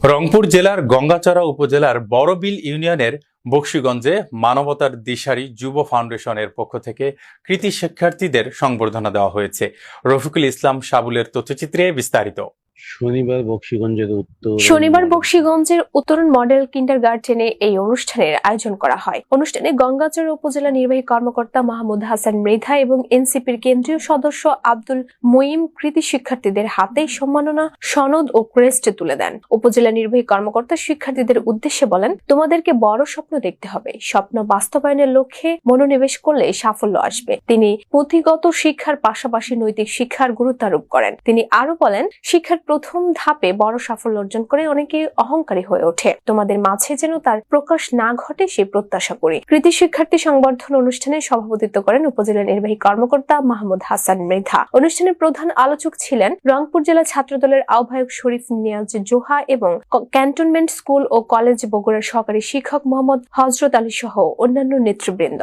রংপুর জেলার গঙ্গাচড়া উপজেলার বড়বিল ইউনিয়নের বক্সিগঞ্জে মানবতার দিশারি যুব ফাউন্ডেশনের পক্ষ থেকে কৃতি শিক্ষার্থীদের সংবর্ধনা দেওয়া হয়েছে। রফিকুল ইসলাম সাবুলের তথ্যচিত্রে বিস্তারিত। শনিবার বক্সিগঞ্জের উত্তর শনিবার বক্সিগঞ্জের উত্তরণ মডেল কিন্ডার গার্ডেনে এই অনুষ্ঠানের আয়োজন করা হয়। অনুষ্ঠানে গঙ্গাচড়া উপজেলা নির্বাহী কর্মকর্তা মাহমুদ হাসান মৃধা এবং এনসিপির কেন্দ্রীয় সদস্য আব্দুল মুইম কৃতি শিক্ষার্থীদের হাতে সম্মাননা সনদ ও ক্রেস্ট তুলে দেন। উপজেলা নির্বাহী কর্মকর্তা শিক্ষার্থীদের উদ্দেশ্যে বলেন তোমাদেরকে বড় স্বপ্ন দেখতে হবে। স্বপ্ন বাস্তবায়নের লক্ষ্যে মনোনিবেশ করলে সাফল্য আসবে। তিনি পুঁথিগত শিক্ষার পাশাপাশি নৈতিক শিক্ষার গুরুত্ব আরোপ করেন। তিনি আরও বলেন শিক্ষার প্রথম ধাপে বড় সাফল্য অর্জন করে অনেকে অহংকারী হয়ে ওঠে। তোমাদের মাঝে যেন তার প্রকাশ না ঘটে সে প্রত্যাশা করি। কৃতি শিক্ষার্থী সংবর্ধনা অনুষ্ঠানে সভাপতিত্ব করেন উপজেলা নির্বাহী কর্মকর্তা মাহমুদ হাসান মৃধা। অনুষ্ঠানের প্রধান আলোচক ছিলেন রংপুর জেলা ছাত্রদলের আহ্বায়ক শরীফ নিয়াজ জোহা এবং ক্যান্টনমেন্ট স্কুল ও কলেজ বগুড়ার সহকারী শিক্ষক মোহাম্মদ হজরত আলী সহ অন্যান্য নেতৃবৃন্দ।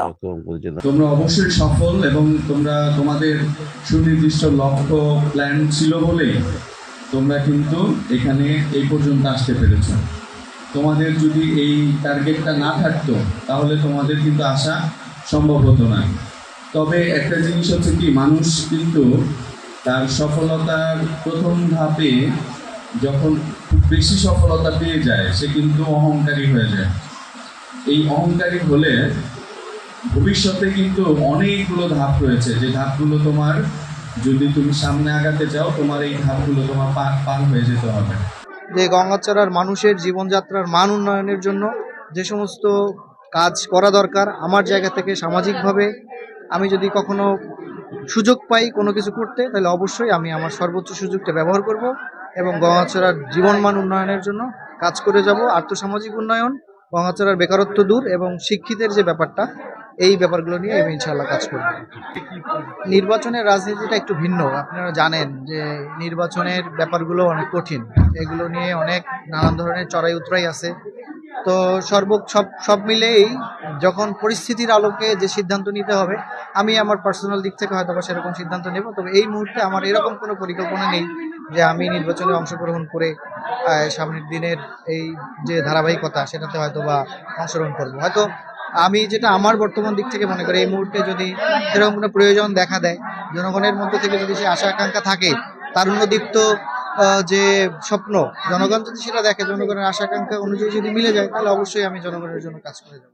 তোমরা অবশ্যই সফল এবং তোমরা তোমাদের সুনির্দিষ্ট লক্ষ্য প্ল্যান ছিল বলেই তোমরা কিন্তু এখানে এই পর্যন্ত আসতে পেরেছ। তোমাদের যদি এই টার্গেটটা না থাকতো, তাহলে তোমাদের কিন্তু আসা সম্ভব হতো না। তবে একটা জিনিস হচ্ছে কি, মানুষ কিন্তু তার সফলতার প্রথম ধাপে যখন খুব বেশি সফলতা পেয়ে যায়, সে কিন্তু অহংকারী হয়ে যায়। এই অহংকারী হলে ভবিষ্যতে কিন্তু অনেকগুলো ধাপ রয়েছে। যে ধাপগুলো তোমার যদি তুমি সামনে আগাতে চাও, তোমার এই ধাপগুলো তোমার পার পার হয়ে যেতে হবে। যে গঙ্গাচড়ার মানুষের জীবনযাত্রার মান উন্নয়নের জন্য যে সমস্ত কাজ করা দরকার আমার জায়গা থেকে সামাজিকভাবে, আমি যদি কখনো সুযোগ পাই কোনো কিছু করতে, তাহলে অবশ্যই আমি আমার সর্বোচ্চ সুযোগটা ব্যবহার করব এবং গঙ্গাচড়ার জীবনমান উন্নয়নের জন্য কাজ করে যাব। আর্থসামাজিক উন্নয়ন গঙ্গাচড়ার বেকারত্ব দূর এবং শিক্ষিতের যে ব্যাপারটা এই ব্যাপারগুলো নিয়ে আমি ইনশাল্লাহ কাজ করব। নির্বাচনের রাজনীতিটা একটু ভিন্ন। আপনারা জানেন যে নির্বাচনের ব্যাপারগুলো অনেক কঠিন। এগুলো নিয়ে অনেক নানান ধরনের চড়াই উতরাই আছে। তো সর্ব সব সব মিলেই যখন পরিস্থিতির আলোকে যে সিদ্ধান্ত নিতে হবে, আমি আমার পার্সোনাল দিক থেকে হয়তো বা সেরকম সিদ্ধান্ত নেব। তবে এই মুহূর্তে আমার এরকম কোনো পরিকল্পনা নেই যে আমি নির্বাচনে অংশগ্রহণ করে সামনের দিনের এই যে ধারাবাহিকতা, সেটাতে হয়তো বা অংশগ্রহণ করব। হয়তো আমি যেটা আমার বর্তমান দিক থেকে মনে করি এই মুহূর্তে যদি সেরকম কোনো প্রয়োজন দেখা দেয় জনগণের মধ্যে থেকে যদি সে আশা আকাঙ্ক্ষা থাকে তারুণ্যদীপ্ত আহ, যে স্বপ্ন জনগণ যদি সেটা দেখে জনগণের আশা আকাঙ্ক্ষা অনুযায়ী যদি মিলে যায় তাহলে অবশ্যই আমি জনগণের জন্য কাজ করে যাব।